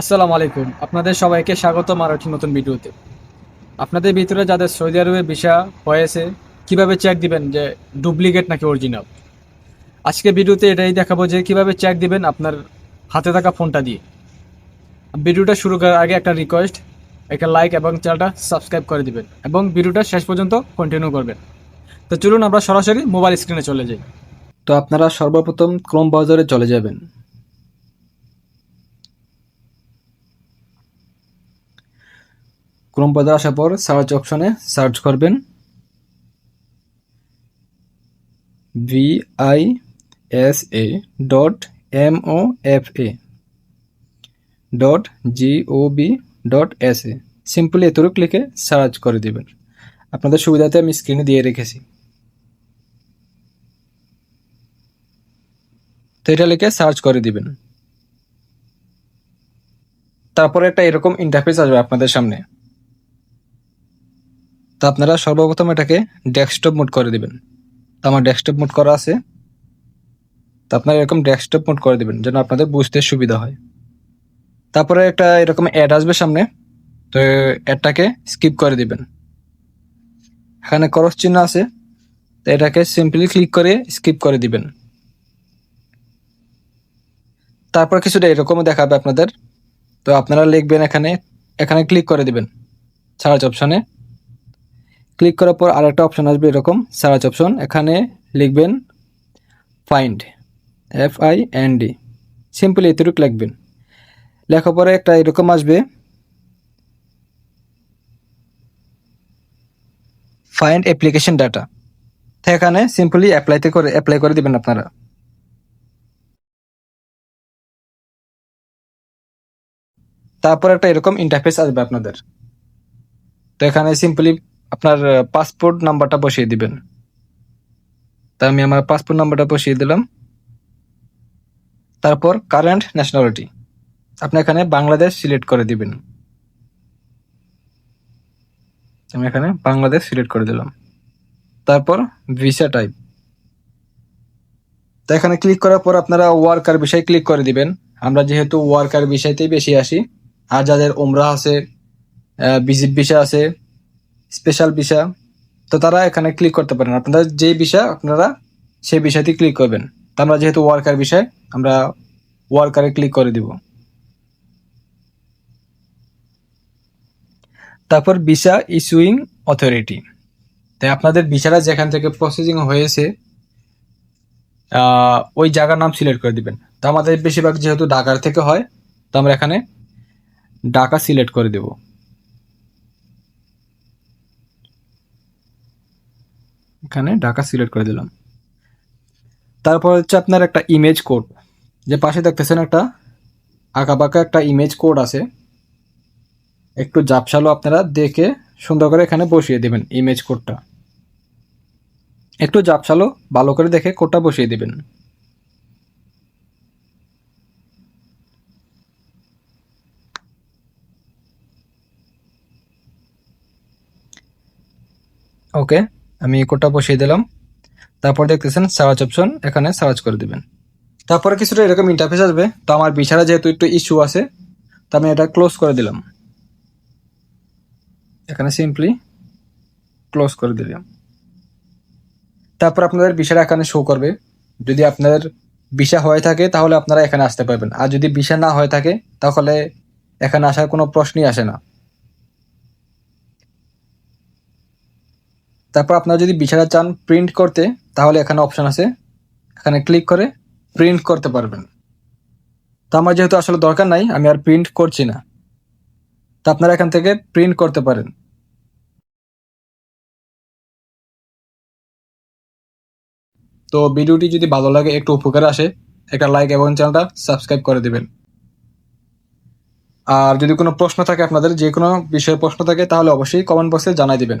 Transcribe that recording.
আসসালামু আলাইকুম। আপনাদের সবাইকে স্বাগত একটি নতুন ভিডিওতে। আপনাদের ভিতরে যাদের সৌদি আরবে ভিসা হয়েছে, কীভাবে চেক দিবেন যে ডুপ্লিকেট নাকি অরিজিনাল আজকে ভিডিওতে এটাই দেখাবো যে কীভাবে চেক দিবেন আপনার হাতে থাকা ফোনটা দিয়ে। ভিডিওটা শুরু করার আগে একটা রিকোয়েস্ট একটা লাইক এবং চ্যানেলটা সাবস্ক্রাইব করে দিবেন এবং ভিডিওটা শেষ পর্যন্ত কন্টিনিউ করবেন। তো চলুন আমরা সরাসরি মোবাইল স্ক্রিনে চলে যাই। তো আপনারা সর্বপ্রথম ক্রোম ব্রাউজারে চলে যাবেন। ক্রোম বাজার আসার পর সার্চ অপশনে সার্চ করবেন V I S A dot M O F A dot G O B dot S A simply এতটুকু লিখে সার্চ করে দেবেন। আপনাদের সুবিধাতে আমি স্ক্রিনে দিয়ে রেখেছি। তো এটা লিখে সার্চ করে দিবেন। তারপরে একটা এরকম ইন্টারফেস আসবে আপনাদের সামনে। তো আপনারা সর্বপ্রথম এটাকে ডেস্কটপ মোড করে দিবেন। তো আমার ডেস্কটপ মোড করা আছে। তো আপনারা এরকম ডেস্কটপ মোড করে দিবেন, যেন আপনাদের বুঝতে সুবিধা হয়। তারপরে একটা এরকম অ্যাড আসবে সামনে। তো অ্যাডটাকে স্কিপ করে দিবেন। এখানে করস চিহ্ন আছে। তো এটাকে সিম্পলি ক্লিক করে স্কিপ করে দিবেন। তারপর কিছুটা এরকমও দেখাবে আপনাদের। তো আপনারা লিখবেন এখানে এখানে ক্লিক করে দিবেন। সার্চ অপশনে ক্লিক করার পর আরেকটা অপশন আসবে এরকম সার্চ অপশন এখানে লিখবেন find F I N D simply এতটুকু লিখবেন। লেখার পরে একটা এরকম আসবে ফাইন্ড অ্যাপ্লিকেশন ডাটা তো এখানে সিম্পলি অ্যাপ্লাইতে করে অ্যাপ্লাই করে দিবেন আপনারা। তারপর একটা এরকম ইন্টারফেস আসবে আপনাদের। তো এখানে সিম্পলি আপনার পাসপোর্ট নাম্বারটা বসিয়ে দিবেন। তা আমি আমার পাসপোর্ট নাম্বারটা বসিয়ে দিলাম। তারপর কারেন্ট ন্যাশনালিটি আপনি এখানে বাংলাদেশ সিলেক্ট করে দিবেন। আমি এখানে বাংলাদেশ সিলেক্ট করে দিলাম। তারপর ভিসা টাইপ তো এখানে ক্লিক করার পর আপনারা ওয়ার্কার বিষয়ে ক্লিক করে দিবেন। আমরা যেহেতু ওয়ার্কার বিষয়তেই বেশি আসি, আর যাদের ওমরা আছে ভিজিট ভিসা আছে স্পেশাল ভিসা তো তারা এখানে ক্লিক করতে পারেন। আপনারা যে ভিসা আপনারা সেই বিষয়তে ক্লিক করবেন। তো আমরা যেহেতু ওয়ার্কার বিষয় আমরা ওয়ার্কারে ক্লিক করে দিব। তারপর ভিসা ইস্যুইং অথরিটি তাই আপনাদের ভিসাটা যেখান থেকে প্রসেসিং হয়েছে ওই জায়গার নাম সিলেক্ট করে দিবেন। তো আমাদের বেশিরভাগ যেহেতু ঢাকার থেকে হয়, তো আমরা এখানে ঢাকা সিলেক্ট করে দেব। এখানে ঢাকা সিলেক্ট করে দিলাম। তারপর হচ্ছে আপনার একটা ইমেজ কোড যে পাশে দেখতেছেন একটা আঁকা বাঁকা একটা ইমেজ কোড আছে। একটু জাপসালো আপনারা দেখে সুন্দর করে এখানে বসিয়ে দেবেন ইমেজ কোডটা একটু জাপসালো ভালো করে দেখে কোডটা বসিয়ে দেবেন। ওকে আমি কোডটা বসিয়ে দিলাম। তারপর দেখতেছেন সার্চ অপশন এখানে সার্চ করে দিবেন। তারপরে কিছুটা এরকম ইন্টারফেস আসবে। তো আমার বিছানা যেহেতু একটু ইস্যু আছে, তো আমি এটা ক্লোজ করে দিলাম। এখানে সিম্পলি ক্লোজ করে দিলাম। তারপর আপনাদের বিষয়টা এখানে শো করবে। যদি আপনাদের ভিসা হয়ে থাকে, তাহলে আপনারা এখানে আসতে পারবেন। আর যদি ভিসা না হয়ে থাকে, তাহলে এখানে আসার কোনো প্রশ্নই আসে না। তারপর আপনারা যদি বিছানা চান প্রিন্ট করতে, তাহলে এখানে অপশন আছে। এখানে ক্লিক করে প্রিন্ট করতে পারবেন। তো আমার যেহেতু আসলে দরকার নাই, আমি আর প্রিন্ট করছি না। তা আপনারা এখান থেকে প্রিন্ট করতে পারেন। তো ভিডিওটি যদি ভালো লাগে, একটু উপকার আসে, একটা লাইক এবং চ্যানেলটা সাবস্ক্রাইব করে দিবেন। আর যদি কোনো প্রশ্ন থাকে আপনাদের, যে কোনো বিষয়ে প্রশ্ন থাকে, তাহলে অবশ্যই কমেন্ট বক্সে জানাই দিবেন।